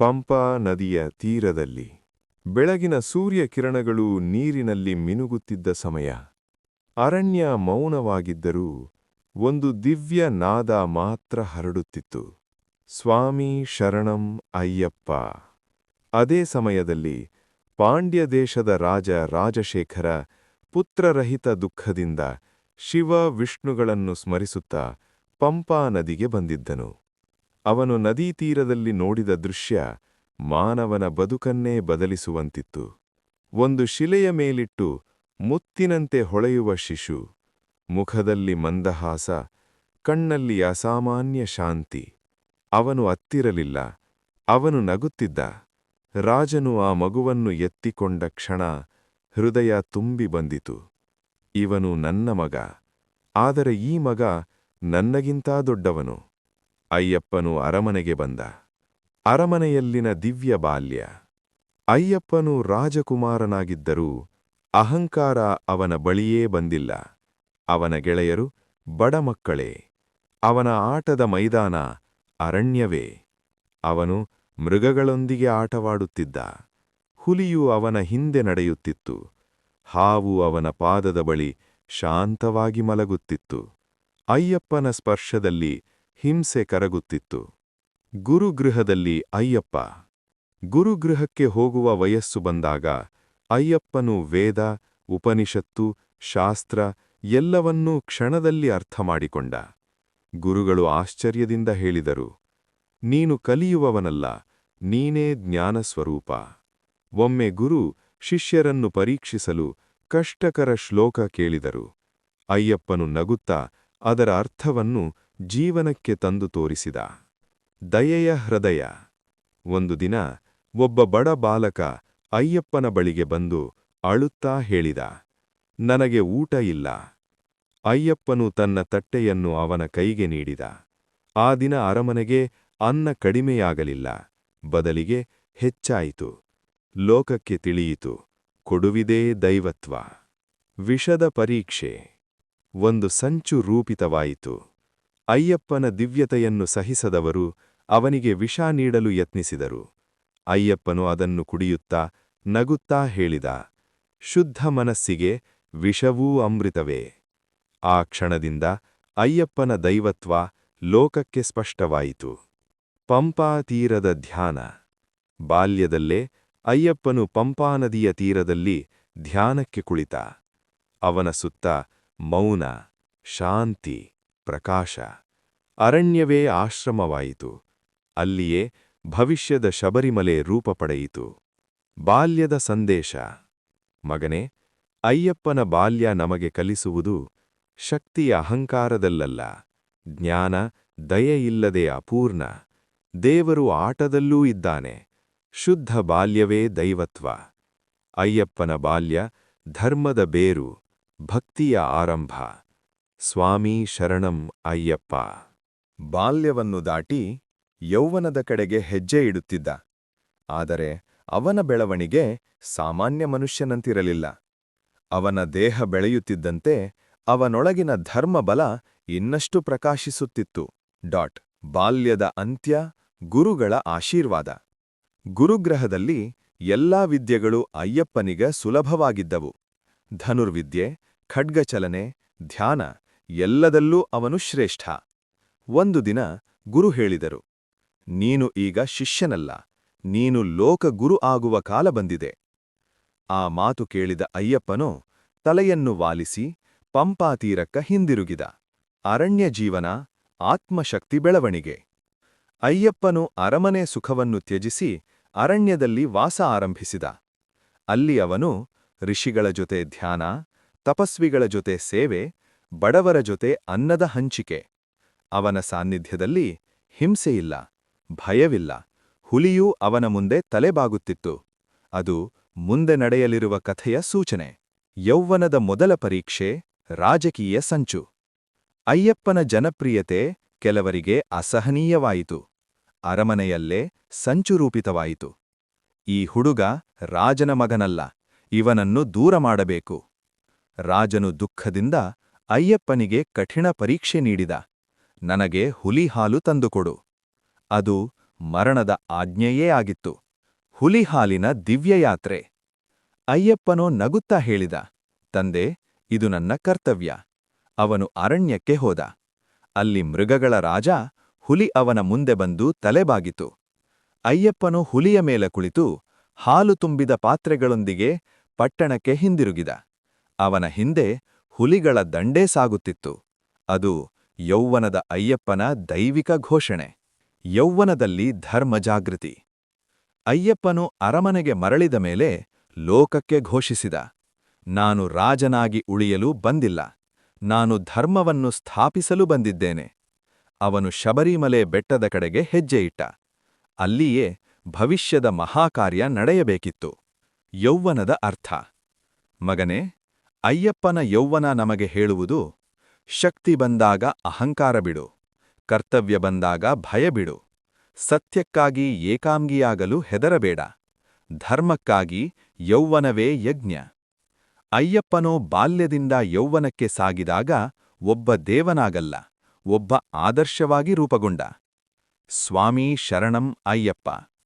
ಪಂಪಾ ನದಿಯ ತೀರದಲ್ಲಿ. ಬೆಳಗಿನ ಸೂರ್ಯ ಕಿರಣಗಳು ನೀರಿನಲ್ಲಿ ಮಿನುಗುತ್ತಿದ್ದ ಸಮಯ. ಅರಣ್ಯ ಮೌನವಾಗಿದ್ದರೂ ಒಂದು ದಿವ್ಯ ನಾದ ಮಾತ್ರ ಹರಡುತ್ತಿತ್ತು. ಸ್ವಾಮಿ ಶರಣಂ ಅಯ್ಯಪ್ಪ. ಅದೇ ಸಮಯದಲ್ಲಿ ಪಾಂಡ್ಯ ದೇಶದ ರಾಜ ರಾಜಶೇಖರ ಪುತ್ರರಹಿತ ದುಃಖದಿಂದ ಶಿವ ವಿಷ್ಣುಗಳನ್ನು ಸ್ಮರಿಸುತ್ತಾ ಪಂಪಾ ನದಿಗೆ ಬಂದಿದ್ದನು. ಅವನು ನದಿ ತೀರದಲ್ಲಿ ನೋಡಿದ ದೃಶ್ಯ ಮಾನವನ ಬದುಕನ್ನೇ ಬದಲಿಸುವಂತಿತ್ತು. ಒಂದು ಶಿಲೆಯ ಮೇಲಿಟ್ಟು ಮುತ್ತಿನಂತೆ ಹೊಳೆಯುವ ಶಿಶು, ಮುಖದಲ್ಲಿ ಮಂದಹಾಸ, ಕಣ್ಣಲ್ಲಿ ಅಸಾಮಾನ್ಯ ಶಾಂತಿ. ಅವನು ಅತ್ತಿರಲಿಲ್ಲ ಅವನು ನಗುತ್ತಿದ್ದ. ರಾಜನು ಆ ಮಗುವನ್ನು ಎತ್ತಿಕೊಂಡ ಕ್ಷಣ ಹೃದಯ ತುಂಬಿ ಬಂದಿತು. ಇವನು ನನ್ನ ಮಗ, ಆದರೆ ಈ ಮಗ ನನ್ನಗಿಂತ ದೊಡ್ಡವನು. ಅಯ್ಯಪ್ಪನು ಅರಮನೆಗೆ ಬಂದ. ಅರಮನೆಯಲ್ಲಿನ ದಿವ್ಯ ಬಾಲ್ಯ. ಅಯ್ಯಪ್ಪನು ರಾಜಕುಮಾರನಾಗಿದ್ದರೂ ಅಹಂಕಾರ ಅವನ ಬಳಿಯೇ ಬಂದಿಲ್ಲ. ಅವನ ಗೆಳೆಯರು, ಬಡ ಮಕ್ಕಳೇ. ಅವನ ಆಟದ ಮೈದಾನ ಅರಣ್ಯವೇ. ಅವನು ಮೃಗಗಳೊಂದಿಗೆ ಆಟವಾಡುತ್ತಿದ್ದ. ಹುಲಿಯು ಅವನ ಹಿಂದೆ ನಡೆಯುತ್ತಿತ್ತು. ಹಾವು ಅವನ ಪಾದದ ಬಳಿ ಶಾಂತವಾಗಿ ಮಲಗುತ್ತಿತ್ತು. ಅಯ್ಯಪ್ಪನ ಸ್ಪರ್ಶದಲ್ಲಿ ಹಿಂಸೆ ಕರಗುತ್ತಿತ್ತು. ಗುರುಗೃಹದಲ್ಲಿ ಅಯ್ಯಪ್ಪ. ಗುರುಗೃಹಕ್ಕೆ ಹೋಗುವ ವಯಸ್ಸು ಬಂದಾಗ ಅಯ್ಯಪ್ಪನು ವೇದ, ಉಪನಿಷತ್ತು, ಶಾಸ್ತ್ರ ಎಲ್ಲವನ್ನೂ ಕ್ಷಣದಲ್ಲಿ ಅರ್ಥಮಾಡಿಕೊಂಡ ಗುರುಗಳು ಆಶ್ಚರ್ಯದಿಂದ ಹೇಳಿದರು, ನೀನು ಕಲಿಯುವವನಲ್ಲ, ನೀನೇ ಜ್ಞಾನಸ್ವರೂಪ. ಒಮ್ಮೆ ಗುರು ಶಿಷ್ಯರನ್ನು ಪರೀಕ್ಷಿಸಲು ಕಷ್ಟಕರ ಶ್ಲೋಕ ಕೇಳಿದರು. ಅಯ್ಯಪ್ಪನು ನಗುತ್ತಾ ಅದರ ಅರ್ಥವನ್ನು ಜೀವನಕ್ಕೆ ತಂದು ತೋರಿಸಿದ. ದಯೆಯ ಹೃದಯ. ಒಂದು ದಿನ ಒಬ್ಬ ಬಡ ಬಾಲಕ ಅಯ್ಯಪ್ಪನ ಬಳಿಗೆ ಬಂದು ಅಳುತ್ತಾ ಹೇಳಿದ, ನನಗೆ ಊಟ ಇಲ್ಲ. ಅಯ್ಯಪ್ಪನು ತನ್ನ ತಟ್ಟೆಯನ್ನು ಅವನ ಕೈಗೆ ನೀಡಿದ. ಆ ದಿನ ಅರಮನೆಗೆ ಅನ್ನ ಕಡಿಮೆಯಾಗಲಿಲ್ಲ. ಬದಲಿಗೆ ಹೆಚ್ಚಾಯಿತು. ಲೋಕಕ್ಕೆ ತಿಳಿಯಿತು, ಕೊಡುವಿದೇ ದೈವತ್ವ. ವಿಷದ ಪರೀಕ್ಷೆ. ಒಂದು ಸಂಚು ರೂಪಿತವಾಯಿತು. ಅಯ್ಯಪ್ಪನ ದಿವ್ಯತೆಯನ್ನು ಸಹಿಸದವರು ಅವನಿಗೆ ವಿಷ ನೀಡಲು ಯತ್ನಿಸಿದರು. ಅಯ್ಯಪ್ಪನು ಅದನ್ನು ಕುಡಿಯುತ್ತಾ ನಗುತ್ತಾ ಹೇಳಿದ, ಶುದ್ಧ ಮನಸ್ಸಿಗೆ ವಿಷವೂ ಅಮೃತವೇ. ಆ ಕ್ಷಣದಿಂದ ಅಯ್ಯಪ್ಪನ ದೈವತ್ವ ಲೋಕಕ್ಕೆ ಸ್ಪಷ್ಟವಾಯಿತು. ಪಂಪಾ ತೀರದ ಧ್ಯಾನ. ಬಾಲ್ಯದಲ್ಲೇ ಅಯ್ಯಪ್ಪನು ಪಂಪಾ ನದಿಯ ತೀರದಲ್ಲಿ ಧ್ಯಾನಕ್ಕೆ ಕುಳಿತ. ಅವನ ಸುತ್ತ ಮೌನ, ಶಾಂತಿ ಪ್ರಕಾಶ. ಅರಣ್ಯವೇ ಆಶ್ರಮವಾಯಿತು. ಅಲ್ಲಿಯೇ ಭವಿಷ್ಯದ ಶಬರಿಮಲೆ ರೂಪ ಪಡೆಯಿತು. ಬಾಲ್ಯದ ಸಂದೇಶ. ಮಗನೇ, ಅಯ್ಯಪ್ಪನ ಬಾಲ್ಯ ನಮಗೆ ಕಲಿಸುವುದು ಶಕ್ತಿಯ ಅಹಂಕಾರದಲ್ಲಲ್ಲ. ಜ್ಞಾನ ದಯೆಯಿಲ್ಲದೆ ಅಪೂರ್ಣ. ದೇವರು ಆಟದಲ್ಲೂ ಇದ್ದಾನೆ. ಶುದ್ಧ ಬಾಲ್ಯವೇ ದೈವತ್ವ. ಅಯ್ಯಪ್ಪನ ಬಾಲ್ಯ ಧರ್ಮದ ಬೇರು, ಭಕ್ತಿಯ ಆರಂಭ. ಸ್ವಾಮಿ ಶರಣಂ ಅಯ್ಯಪ್ಪ. ಬಾಲ್ಯವನ್ನು ದಾಟಿ ಯೌವನದ ಕಡೆಗೆ ಹೆಜ್ಜೆ ಇಡುತ್ತಿದ್ದ. ಆದರೆ ಅವನ ಬೆಳವಣಿಗೆ ಸಾಮಾನ್ಯ ಮನುಷ್ಯನಂತಿರಲಿಲ್ಲ. ಅವನ ದೇಹ ಬೆಳೆಯುತ್ತಿದ್ದಂತೆ ಅವನೊಳಗಿನ ಧರ್ಮಬಲ ಇನ್ನಷ್ಟು ಪ್ರಕಾಶಿಸುತ್ತಿತ್ತು. ಡಾಟ್ ಬಾಲ್ಯದ ಅಂತ್ಯ ಗುರುಗಳ ಆಶೀರ್ವಾದ. ಗುರುಗ್ರಹದಲ್ಲಿ ಎಲ್ಲಾ ವಿದ್ಯೆಗಳು ಅಯ್ಯಪ್ಪನಿಗ ಸುಲಭವಾಗಿದ್ದವು. ಧನುರ್ವಿದ್ಯೆ, ಖಡ್ಗಚಲನೆ, ಧ್ಯಾನ ಎಲ್ಲದಲ್ಲೂ ಅವನು ಶ್ರೇಷ್ಠ. ಒಂದು ದಿನ ಗುರು ಹೇಳಿದರು, ನೀನು ಈಗ ಶಿಷ್ಯನಲ್ಲ, ನೀನು ಲೋಕ ಗುರು ಆಗುವ ಕಾಲ ಬಂದಿದೆ. ಆ ಮಾತು ಕೇಳಿದ ಅಯ್ಯಪ್ಪನು ತಲೆಯನ್ನು ವಾಲಿಸಿ ಪಂಪಾತೀರಕ್ಕ ಹಿಂದಿರುಗಿದ, ಅರಣ್ಯ ಜೀವನ, ಆತ್ಮಶಕ್ತಿ ಬೆಳವಣಿಗೆ. ಅಯ್ಯಪ್ಪನು ಅರಮನೆ ಸುಖವನ್ನು ತ್ಯಜಿಸಿ ಅರಣ್ಯದಲ್ಲಿ ವಾಸ ಆರಂಭಿಸಿದ. ಅಲ್ಲಿ ಅವನು ಋಷಿಗಳ ಜೊತೆ ಧ್ಯಾನ, ತಪಸ್ವಿಗಳ ಜೊತೆ ಸೇವೆ ಬಡವರ ಜೊತೆ ಅನ್ನದ ಹಂಚಿಕೆ. ಅವನ ಸಾನ್ನಿಧ್ಯದಲ್ಲಿ ಹಿಂಸೆಯಿಲ್ಲ ಭಯವಿಲ್ಲ, ಹುಲಿಯೂ ಅವನ ಮುಂದೆ ತಲೆಬಾಗುತ್ತಿತ್ತು. ಅದು ಮುಂದೆ ನಡೆಯಲಿರುವ ಕಥೆಯ ಸೂಚನೆ. ಯೌವನದ ಮೊದಲ ಪರೀಕ್ಷೆ ರಾಜಕೀಯ ಸಂಚು. ಅಯ್ಯಪ್ಪನ ಜನಪ್ರಿಯತೆ ಕೆಲವರಿಗೆ ಅಸಹನೀಯವಾಯಿತು. ಅರಮನೆಯಲ್ಲೇ ಸಂಚು ರೂಪಿತವಾಯಿತು. ಈ ಹುಡುಗ ರಾಜನ ಮಗನಲ್ಲ, ಇವನನ್ನು ದೂರ ಮಾಡಬೇಕು. ರಾಜನು ದುಃಖದಿಂದ ಅಯ್ಯಪ್ಪನಿಗೆ ಕಠಿಣ ಪರೀಕ್ಷೆ ನೀಡಿದ. ನನಗೆ ಹುಲಿ ಹಾಲು ತಂದುಕೊಡು. ಅದು ಮರಣದ ಆಜ್ಞೆಯೇ ಆಗಿತ್ತು. ಹುಲಿಹಾಲಿನ ದಿವ್ಯಯಾತ್ರೆ. ಅಯ್ಯಪ್ಪನೋ ನಗುತ್ತಾ ಹೇಳಿದ. ತಂದೆ, ಇದು ನನ್ನ ಕರ್ತವ್ಯ. ಅವನು ಅರಣ್ಯಕ್ಕೆ ಹೋದ. ಅಲ್ಲಿ ಮೃಗಗಳ ರಾಜ ಹುಲಿ ಅವನ ಮುಂದೆ ಬಂದು ತಲೆಬಾಗಿತು. ಅಯ್ಯಪ್ಪನು ಹುಲಿಯ ಮೇಲೆ ಕುಳಿತು ಹಾಲು ತುಂಬಿದ ಪಾತ್ರೆಗಳೊಂದಿಗೆ ಪಟ್ಟಣಕ್ಕೆ ಹಿಂದಿರುಗಿದ. ಅವನ ಹಿಂದೆ ಹುಲಿಗಳ ದಂಡೇ ಸಾಗುತ್ತಿತ್ತು. ಅದು ಯೌವನದ ಅಯ್ಯಪ್ಪನ ದೈವಿಕ ಘೋಷಣೆ. ಯೌವನದಲ್ಲಿ ಧರ್ಮಜಾಗೃತಿ ಅಯ್ಯಪ್ಪನು ಅರಮನೆಗೆ ಮರಳಿದ ಮೇಲೆ ಲೋಕಕ್ಕೆ ಘೋಷಿಸಿದ, ನಾನು ರಾಜನಾಗಿ ಉಳಿಯಲು ಬಂದಿಲ್ಲ. ನಾನು ಧರ್ಮವನ್ನು ಸ್ಥಾಪಿಸಲು ಬಂದಿದ್ದೇನೆ. ಅವನು ಶಬರಿಮಲೆ ಬೆಟ್ಟದ ಕಡೆಗೆ ಹೆಜ್ಜೆಯಿಟ್ಟ. ಅಲ್ಲಿಯೇ ಭವಿಷ್ಯದ ಮಹಾಕಾರ್ಯ ನಡೆಯಬೇಕಿತ್ತು. ಯೌವನದ ಅರ್ಥ. ಮಗನೇ ಅಯ್ಯಪ್ಪನ ಯೌವನ ನಮಗೆ ಹೇಳುವುದು, ಶಕ್ತಿ ಬಂದಾಗ ಅಹಂಕಾರ ಬಿಡು, ಕರ್ತವ್ಯ ಬಂದಾಗ ಭಯ ಬಿಡು, ಸತ್ಯಕ್ಕಾಗಿ ಏಕಾಂಗಿಯಾಗಲು ಹೆದರಬೇಡ, ಧರ್ಮಕ್ಕಾಗಿ ಯೌವನವೇ ಯಜ್ಞ. ಅಯ್ಯಪ್ಪನೋ ಬಾಲ್ಯದಿಂದ ಯೌವನಕ್ಕೆ ಸಾಗಿದಾಗ ಒಬ್ಬ ದೇವನಾಗಲ್ಲ, ಒಬ್ಬ ಆದರ್ಶವಾಗಿ ರೂಪಗೊಂಡ. ಸ್ವಾಮಿ ಶರಣಂ ಅಯ್ಯಪ್ಪ.